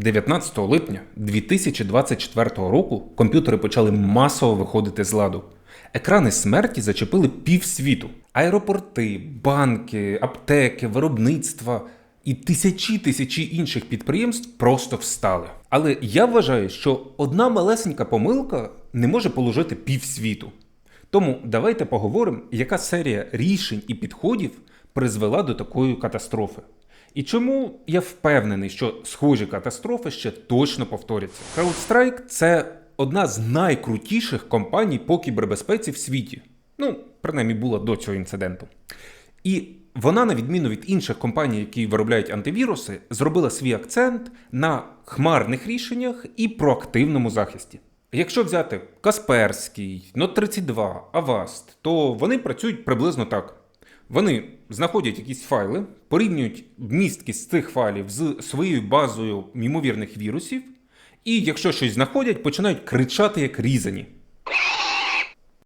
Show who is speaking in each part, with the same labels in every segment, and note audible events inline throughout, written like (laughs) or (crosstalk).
Speaker 1: 19 липня 2024 року комп'ютери почали масово виходити з ладу. Екрани смерті зачепили півсвіту. Аеропорти, банки, аптеки, виробництва і тисячі тисячі інших підприємств просто встали. Але я вважаю, що одна малесенька помилка не може положити півсвіту. Тому давайте поговоримо, яка серія рішень і підходів призвела до такої катастрофи. І чому я впевнений, що схожі катастрофи ще точно повторяться. CrowdStrike – це одна з найкрутіших компаній по кібербезпеці в світі. Ну, принаймні була до цього інциденту. І вона, на відміну від інших компаній, які виробляють антивіруси, зробила свій акцент на хмарних рішеннях і проактивному захисті. Якщо взяти Касперський, Note32, Avast, то вони працюють приблизно так. Вони знаходять якісь файли, порівнюють вмісткість цих файлів з своєю базою ймовірних вірусів, і якщо щось знаходять, починають кричати як різані.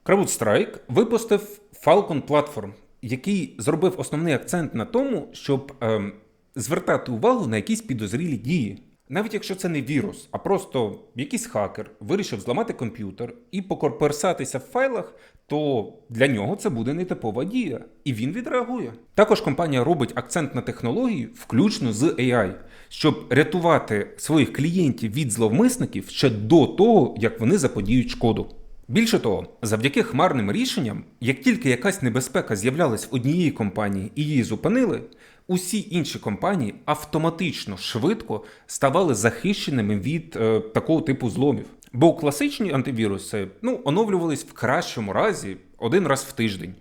Speaker 1: CrowdStrike випустив Falcon Platform, який зробив основний акцент на тому, щоб ем, звертати увагу на якісь підозрілі дії. Навіть якщо це не вірус, а просто якийсь хакер вирішив зламати комп'ютер і покорперсатися в файлах, то для нього це буде нетипова дія, і він відреагує. Також компанія робить акцент на технології, включно з AI, щоб рятувати своїх клієнтів від зловмисників ще до того, як вони заподіють шкоду. Більше того, завдяки хмарним рішенням, як тільки якась небезпека з'являлась в однієї компанії і її зупинили, усі інші компанії автоматично швидко ставали захищеними від е, такого типу зломів. Бо класичні антивіруси ну, оновлювались в кращому разі один раз в тиждень.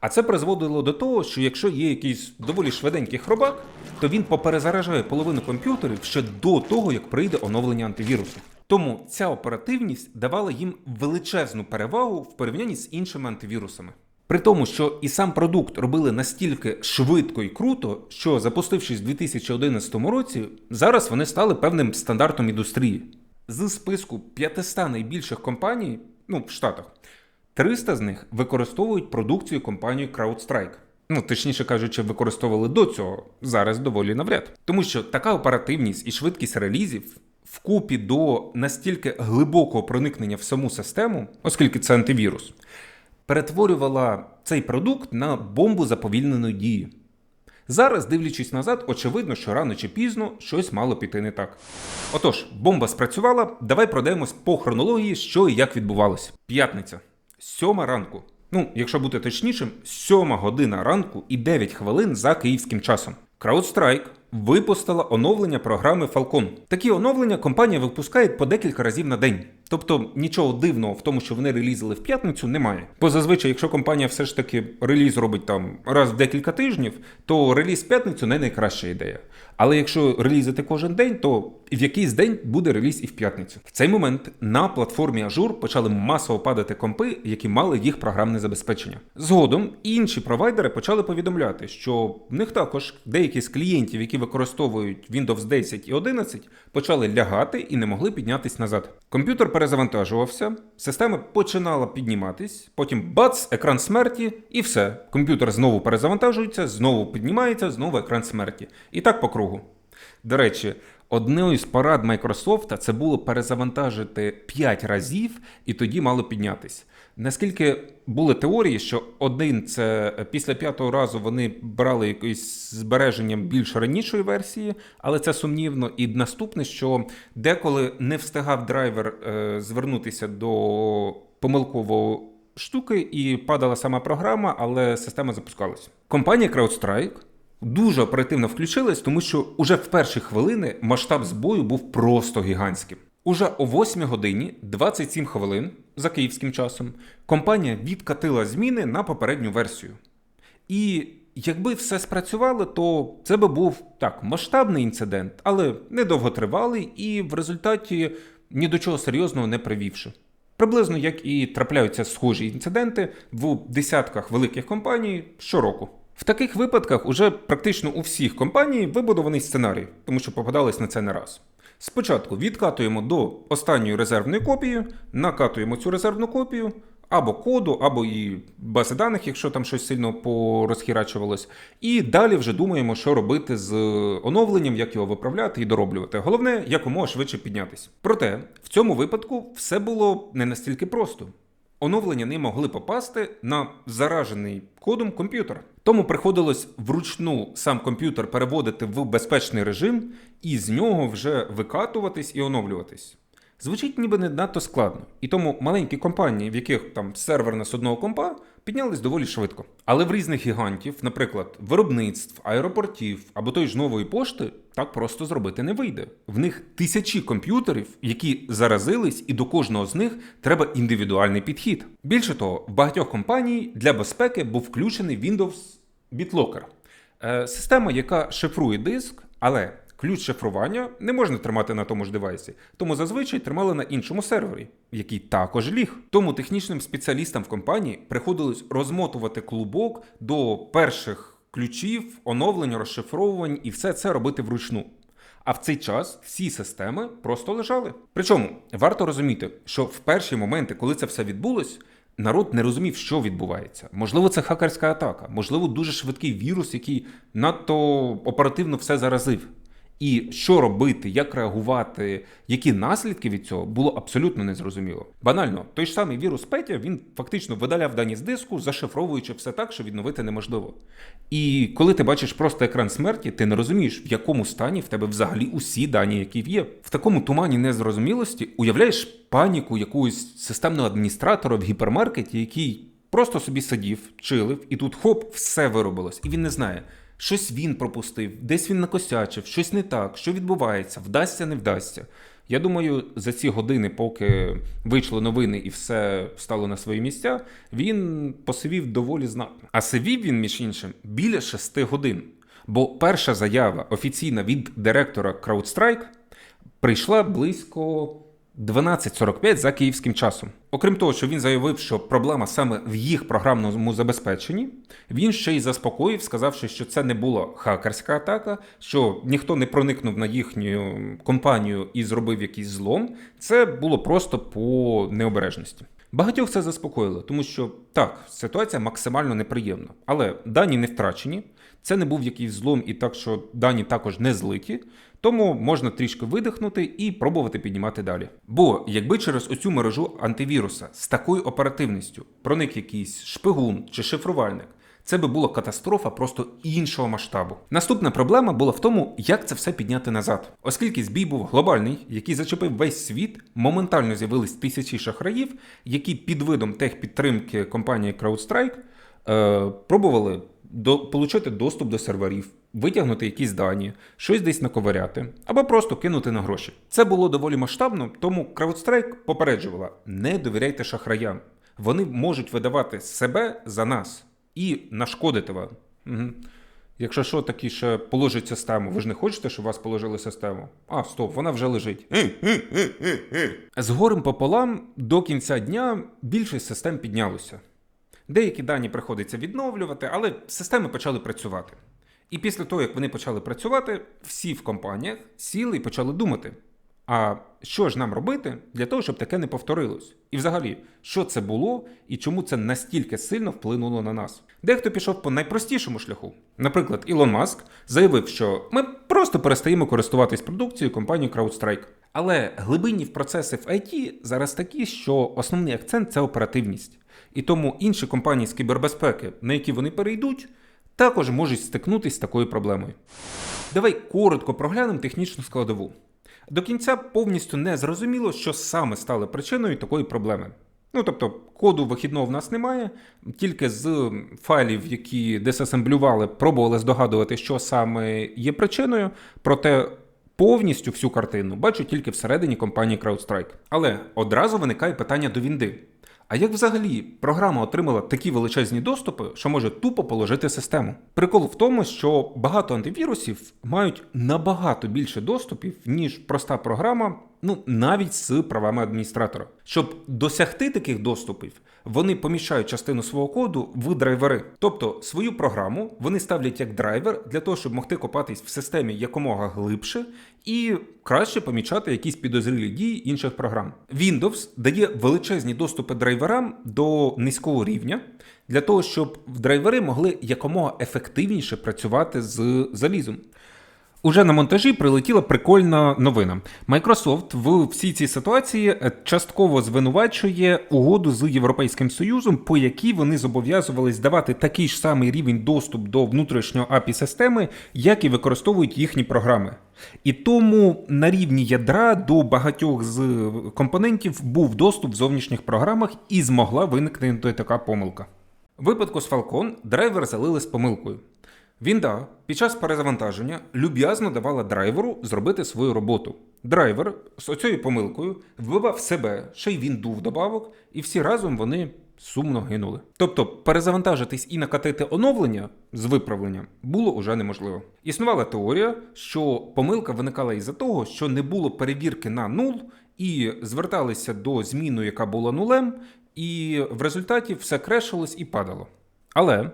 Speaker 1: А це призводило до того, що якщо є якийсь доволі швиденький хробак, то він поперезаражає половину комп'ютерів ще до того, як прийде оновлення антивірусу. Тому ця оперативність давала їм величезну перевагу в порівнянні з іншими антивірусами. При тому, що і сам продукт робили настільки швидко і круто, що запустившись в 2011 році, зараз вони стали певним стандартом індустрії. З списку 500 найбільших компаній, ну в Штатах, 300 з них використовують продукцію компанії CrowdStrike. Ну, точніше кажучи, використовували до цього, зараз доволі навряд. Тому що така оперативність і швидкість релізів вкупі до настільки глибокого проникнення в саму систему, оскільки це антивірус, перетворювала цей продукт на бомбу заповільненої дії. Зараз, дивлячись назад, очевидно, що рано чи пізно щось мало піти не так. Отож, бомба спрацювала, давай пройдемось по хронології, що і як відбувалося. П'ятниця, сьома ранку. Ну, якщо бути точнішим, сьома година ранку і 9 хвилин за київським часом. CrowdStrike випустила оновлення програми Falcon. Такі оновлення компанія випускає по декілька разів на день. Тобто нічого дивного в тому, що вони релізили в п'ятницю, немає. Бо зазвичай, якщо компанія все ж таки реліз робить там раз в декілька тижнів, то реліз в п'ятницю не найкраща ідея. Але якщо релізити кожен день, то в якийсь день буде реліз і в п'ятницю. В цей момент на платформі Azure почали масово падати компи, які мали їх програмне забезпечення. Згодом інші провайдери почали повідомляти, що в них також деякі з клієнтів, які використовують Windows 10 і 11, почали лягати і не могли піднятись назад. Комп'ютер перезавантажувався, система починала підніматись, потім бац, екран смерті, і все. Комп'ютер знову перезавантажується, знову піднімається, знову екран смерті. І так по кругу. До речі, одною з порад Microsoft це було перезавантажити 5 разів і тоді мало піднятись. Наскільки були теорії, що один це після п'ятого разу вони брали якесь збереженням більш ранішої версії, але це сумнівно. І наступне, що деколи не встигав драйвер е, звернутися до помилкового штуки, і падала сама програма, але система запускалась. Компанія CrowdStrike дуже оперативно включилась, тому що уже в перші хвилини масштаб збою був просто гігантським. Уже о 8 годині 27 хвилин за київським часом компанія відкатила зміни на попередню версію. І якби все спрацювало, то це би був так масштабний інцидент, але недовготривалий і в результаті ні до чого серйозного не привівши. Приблизно як і трапляються схожі інциденти в десятках великих компаній щороку. В таких випадках уже практично у всіх компаній вибудований сценарій, тому що попадались на це не раз. Спочатку відкатуємо до останньої резервної копії, накатуємо цю резервну копію, або коду, або і бази даних, якщо там щось сильно порозхірачувалось. І далі вже думаємо, що робити з оновленням, як його виправляти і дороблювати. Головне, якомога швидше піднятись. Проте в цьому випадку все було не настільки просто. Оновлення не могли попасти на заражений кодом комп'ютер. Тому приходилось вручну сам комп'ютер переводити в безпечний режим і з нього вже викатуватись і оновлюватись. Звучить ніби не надто складно, і тому маленькі компанії, в яких там серверність одного компа, піднялись доволі швидко. Але в різних гігантів, наприклад, виробництв, аеропортів або той ж нової пошти, так просто зробити не вийде. В них тисячі комп'ютерів, які заразились, і до кожного з них треба індивідуальний підхід. Bільше того, в багатьох компаній для безпеки був включений Windows BitLocker. Е, Система, яка шифрує диск, але ключ шифрування не можна тримати на тому ж девайсі, тому зазвичай тримали на іншому сервері, який також ліг. Тому технічним спеціалістам в компанії приходилось розмотувати клубок до перших ключів, оновлень, розшифровувань і все це робити вручну. А в цей час всі системи просто лежали. Причому варто розуміти, що в перші моменти, коли це все відбулось, народ не розумів, що відбувається. Можливо, це хакерська атака, можливо, дуже швидкий вірус, який надто оперативно все заразив. І що робити, як реагувати, які наслідки від цього було абсолютно незрозуміло. Банально, той ж самий вірус Петя він фактично видаляв дані з диску, зашифровуючи все так, що відновити неможливо. І коли ти бачиш просто екран смерті, ти не розумієш, в якому стані в тебе взагалі усі дані, які є. В такому тумані незрозумілості уявляєш паніку якогось системного адміністратора в гіпермаркеті, який просто собі сидів, чилив, і тут хоп, все виробилось, і він не знає. Щось він пропустив, десь він накосячив, щось не так, що відбувається, вдасться, не вдасться. Я думаю, за ці години, поки вийшли новини і все стало на свої місця, він посивів доволі знатно. А сивів він, між іншим, біля шести годин. Бо перша заява офіційна від директора CrowdStrike прийшла близько 12.45 за київським часом. Окрім того, що він заявив, що проблема саме в їх програмному забезпеченні, він ще й заспокоїв, сказавши, що це не була хакерська атака, що ніхто не проникнув на їхню компанію і зробив якийсь злом. Це було просто по необережності. Багатьох це заспокоїло, тому що так, ситуація максимально неприємна, але дані не втрачені. Це не був якийсь злом, і так, що дані також не злиті, тому можна трішки видихнути і пробувати піднімати далі. Бо якби через оцю мережу антивіруса з такою оперативністю проник якийсь шпигун чи шифрувальник, це би була катастрофа просто іншого масштабу. Наступна проблема була в тому, як це все підняти назад. Оскільки збій був глобальний, який зачепив весь світ, моментально з'явились тисячі шахраїв, які під видом техпідтримки компанії CrowdStrike е, пробували до, получити доступ до серверів, витягнути якісь дані, щось десь наковиряти, або просто кинути на гроші. Це було доволі масштабно, тому CrowdStrike попереджувала: не довіряйте шахраям. Вони можуть видавати себе за нас і нашкодити вам. Угу. Якщо що, такі ще положить систему. Ви ж не хочете, щоб вас положили систему? А, стоп, вона вже лежить. З горем пополам до кінця дня більшість систем піднялося. Деякі дані приходиться відновлювати, але системи почали працювати. І після того, як вони почали працювати, всі в компаніях сіли і почали думати: а що ж нам робити для того, щоб таке не повторилось? І взагалі, що це було і чому це настільки сильно вплинуло на нас? Дехто пішов по найпростішому шляху. Наприклад, Ілон Маск заявив, що ми просто перестаємо користуватись продукцією компанії CrowdStrike. Але глибинні процеси в IT зараз такі, що основний акцент це оперативність. І тому інші компанії з кібербезпеки, на які вони перейдуть, також можуть стикнутися з такою проблемою. Давай коротко проглянемо технічну складову. До кінця повністю не зрозуміло, що саме стало причиною такої проблеми. Ну тобто, коду вихідного в нас немає, тільки з файлів, які десасемблювали, пробували здогадувати, що саме є причиною, проте повністю всю картину бачу тільки всередині компанії CrowdStrike. Але одразу виникає питання до Вінди. А як взагалі програма отримала такі величезні доступи, що може тупо положити систему? Прикол в тому, що багато антивірусів мають набагато більше доступів, ніж проста програма, ну навіть з правами адміністратора. Щоб досягти таких доступів, вони поміщають частину свого коду в драйвери. Тобто свою програму вони ставлять як драйвер для того, щоб могти копатись в системі якомога глибше і краще помічати якісь підозрілі дії інших програм. Windows дає величезні доступи драйверам до низького рівня для того, щоб драйвери могли якомога ефективніше працювати з залізом. Уже на монтажі прилетіла прикольна новина. Microsoft в всій цій ситуації е, частково звинувачує угоду з Європейським Союзом, по якій вони зобов'язувались давати такий ж самий рівень доступ до внутрішнього API системи, як і використовують їхні програми. І тому на рівні ядра до багатьох з компонентів був доступ в зовнішніх програмах і змогла виникнути така помилка. В випадку з Falcon драйвер залили з помилкою. Вінда під час перезавантаження люб'язно давала драйверу зробити свою роботу. Драйвер з оцією помилкою вбивав себе, ще й вінду вдобавок, і всі разом вони сумно гинули. Тобто перезавантажитись і накатити оновлення з виправленням було уже неможливо. Існувала теорія, що помилка виникала із-за того, що не було перевірки на нул, і зверталися до зміни, яка була нулем, і в результаті все крешилось і падало. Але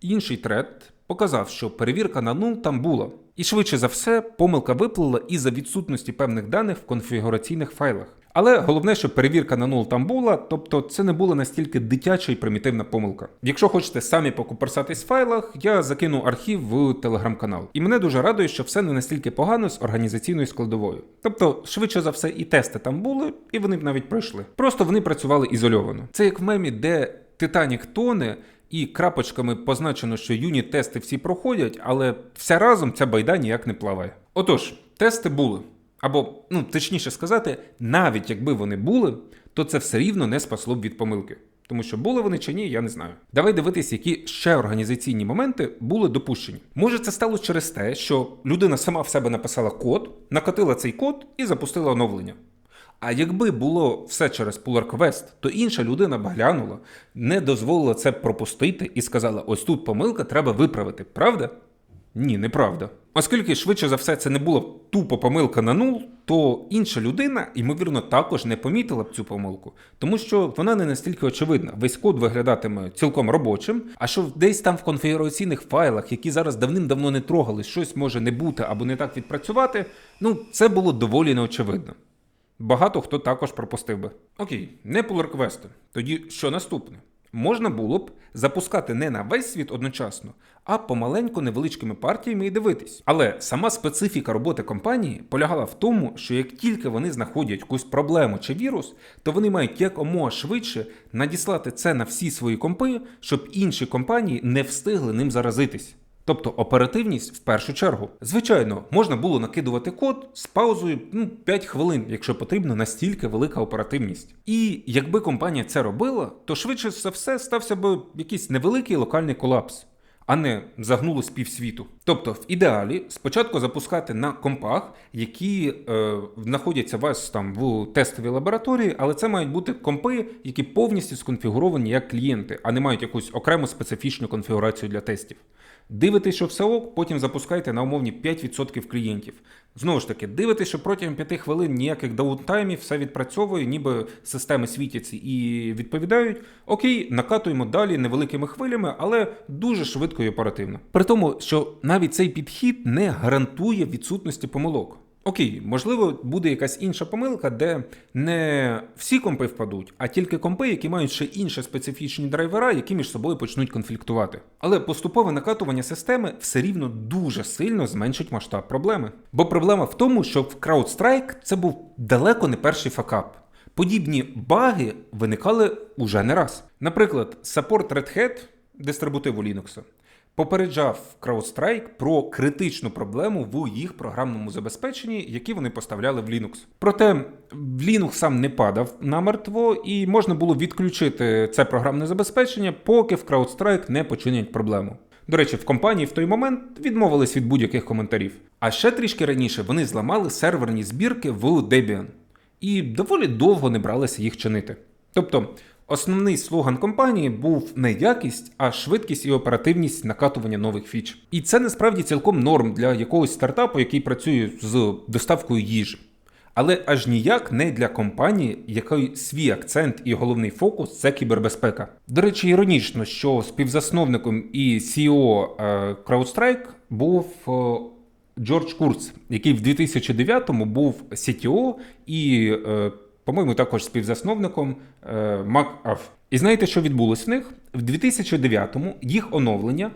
Speaker 1: інший тред показав, що перевірка на нул там була. І швидше за все, помилка виплила із-за відсутності певних даних в конфігураційних файлах. Але головне, що перевірка на нул там була, тобто це не була настільки дитяча і примітивна помилка. Якщо хочете самі покуперсатись в файлах, я закину архів в телеграм-канал. І мене дуже радує, що все не настільки погано з організаційною складовою. Тобто, швидше за все, і тести там були, і вони б навіть пройшли. Просто вони працювали ізольовано. Це як в мемі, де Титанік тоне. І крапочками позначено, що юніт тести всі проходять, але вся разом ця байда ніяк не плаває. Отож, тести були. Або, ну точніше сказати, навіть якби вони були, то це все рівно не спасло б від помилки. Тому що були вони чи ні, я не знаю. Давай дивитись, які ще організаційні моменти були допущені. Може, це стало через те, що людина сама в себе написала код, накатила цей код і запустила оновлення. А якби було все через pull request, то інша людина б глянула, не дозволила це пропустити і сказала: ось тут помилка треба виправити, правда? Ні, неправда. Оскільки швидше за все це не була тупо помилка на нул, то інша людина, ймовірно, також не помітила б цю помилку, тому що вона не настільки очевидна. Весь код виглядатиме цілком робочим, а що десь там в конфігураційних файлах, які зараз давним-давно не трогали, щось може не бути або не так відпрацювати, ну це було доволі неочевидно. Багато хто також пропустив би. Окей, не pull реквести. Тоді що наступне? Можна було б запускати не на весь світ одночасно, а помаленьку невеличкими партіями і дивитись. Але сама специфіка роботи компанії полягала в тому, що як тільки вони знаходять якусь проблему чи вірус, то вони мають якомога швидше надіслати це на всі свої компи, щоб інші компанії не встигли ним заразитись. Тобто оперативність в першу чергу. Звичайно, можна було накидувати код з паузою ну, 5 хвилин, якщо потрібно настільки велика оперативність. І якби компанія це робила, то швидше за все стався би якийсь невеликий локальний колапс. А не загнулось півсвіту. Тобто, в ідеалі спочатку запускати на компах, які е, знаходяться у вас там в тестовій лабораторії, але це мають бути компи, які повністю сконфігуровані як клієнти, а не мають якусь окрему специфічну конфігурацію для тестів. Дивитесь, що все ок, потім запускайте на умовні 5% клієнтів. Знову ж таки, дивитесь, що протягом 5 хвилин ніяких даунтаймів, все відпрацьовує, ніби системи світяться і відповідають. Окей, накатуємо далі невеликими хвилями, але дуже швидко і оперативно. При тому, що навіть цей підхід не гарантує відсутності помилок. Окей, можливо, буде якась інша помилка, де не всі компи впадуть, а тільки компи, які мають ще інші специфічні драйвера, які між собою почнуть конфліктувати. Але поступове накатування системи все рівно дуже сильно зменшить масштаб проблеми. Бо проблема в тому, що в CrowdStrike це був далеко не перший факап. Подібні баги виникали уже не раз. Наприклад, саппорт Red Hat дистрибутиву Linux попереджав CrowdStrike про критичну проблему в їх програмному забезпеченні, які вони поставляли в Linux. Проте Linux сам не падав намертво, і можна було відключити це програмне забезпечення, поки в CrowdStrike не починять проблему. До речі, в компанії в той момент відмовились від будь-яких коментарів. А ще трішки раніше вони зламали серверні збірки в Debian і доволі довго не бралися їх чинити. Тобто Основний слоган компанії був не якість, а швидкість і оперативність накатування нових фіч. І це насправді цілком норм для якогось стартапу, який працює з доставкою їжі. Але аж ніяк не для компанії, якої свій акцент і головний фокус це кібербезпека. До речі, іронічно, що співзасновником і CEO е, CrowdStrike був е, Джордж Курц, який в 2009-му був CTO і, е, по-моєму, також співзасновником е, MacAv. І знаєте, що відбулось в них? В 2009-му їх оновлення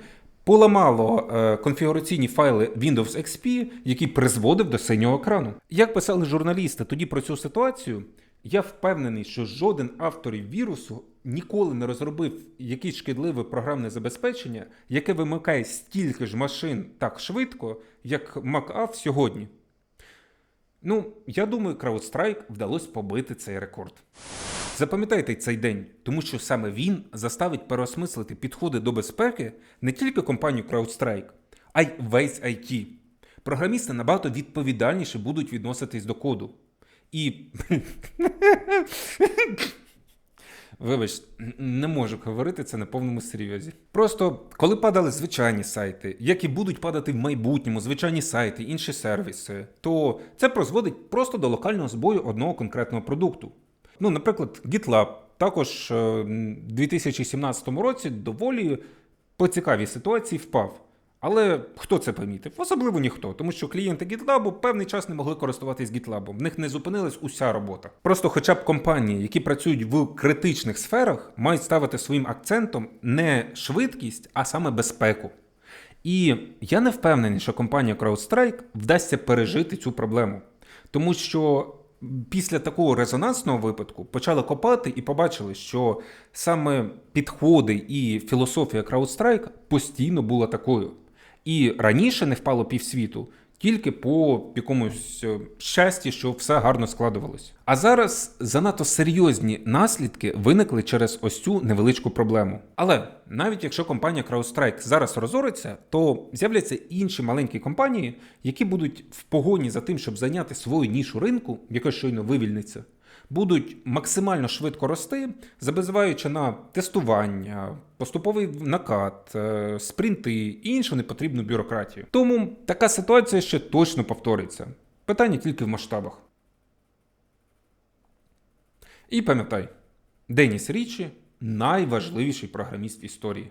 Speaker 1: поламало е, конфігураційні файли Windows XP, який призводив до синього екрану. Як писали журналісти тоді про цю ситуацію, я впевнений, що жоден авторів вірусу ніколи не розробив якесь шкідливе програмне забезпечення, яке вимикає стільки ж машин так швидко, як MacAv сьогодні. Ну, я думаю, CrowdStrike вдалося побити цей рекорд. Запам'ятайте цей день, тому що саме він заставить переосмислити підходи до безпеки не тільки компанію CrowdStrike, а й весь IT. Програмісти набагато відповідальніше будуть відноситись до коду. І. (laughs) Вибач, не можу говорити це на повному серйозі. Просто коли падали звичайні сайти, як і будуть падати в майбутньому звичайні сайти, інші сервіси, то це призводить просто до локального збою одного конкретного продукту. Ну, наприклад, GitLab також е, в 2017 році доволі по цікавій ситуації впав. Але хто це помітив? Особливо ніхто, тому що клієнти GitLab певний час не могли користуватись GitLab. В них не зупинилась уся робота. Просто, хоча б компанії, які працюють в критичних сферах, мають ставити своїм акцентом не швидкість, а саме безпеку. І я не впевнений, що компанія CrowdStrike вдасться пережити цю проблему, тому що. Після такого резонансного випадку почали копати і побачили, що саме підходи і філософія CrowdStrike постійно була такою. І раніше не впало півсвіту тільки по якомусь е, щасті, що все гарно складувалось. А зараз занадто серйозні наслідки виникли через ось цю невеличку проблему. Але навіть якщо компанія CrowdStrike зараз розориться, то з'являться інші маленькі компанії, які будуть в погоні за тим, щоб зайняти свою нішу ринку, яка щойно вивільниться будуть максимально швидко рости, забезуваючи на тестування, поступовий накат, е, спринти і іншу непотрібну бюрократію. Тому така ситуація ще точно повториться. Питання тільки в масштабах. І пам'ятай, Деніс Річі найважливіший програміст історії.